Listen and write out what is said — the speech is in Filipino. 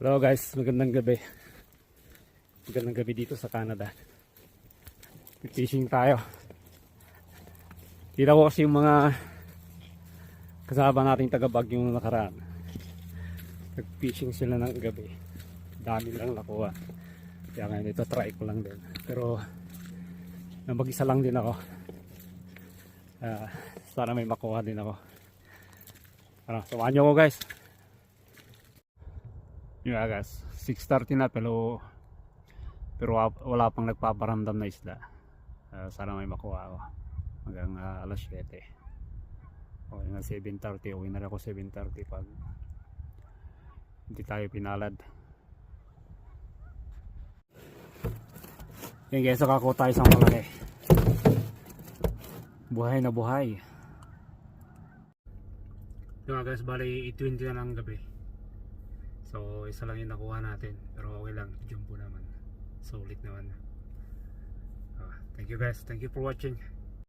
Hello guys, magandang gabi. Magandang gabi dito sa Canada. Fishing tayo. Kita ko kasi yung mga kasama nating taga yung nakaraan. Nag-fishing sila ng gabi. Dami lang nakuha. Kaya ngayon ito try ko lang din. Pero mag-isa lang din ako. Ah, sana may makuha din ako. Ano, samahan nyo ko guys. Yun nga guys, 6.30 na pero pero wa- wala pang nagpaparamdam na isda. Ah, sana may makuha ako hanggang ah, alas 7. O nga 7.30, uwi na rin ako 7.30 pag hindi tayo pinalad. Yan guys, nakako tayo sa malaki. Buhay na buhay. Yun nga guys, bali 8.20 na ng gabi. So, isa lang yung nakuha natin. Pero okay lang, jumbo naman. Solid naman. Ah, thank you guys. Thank you for watching.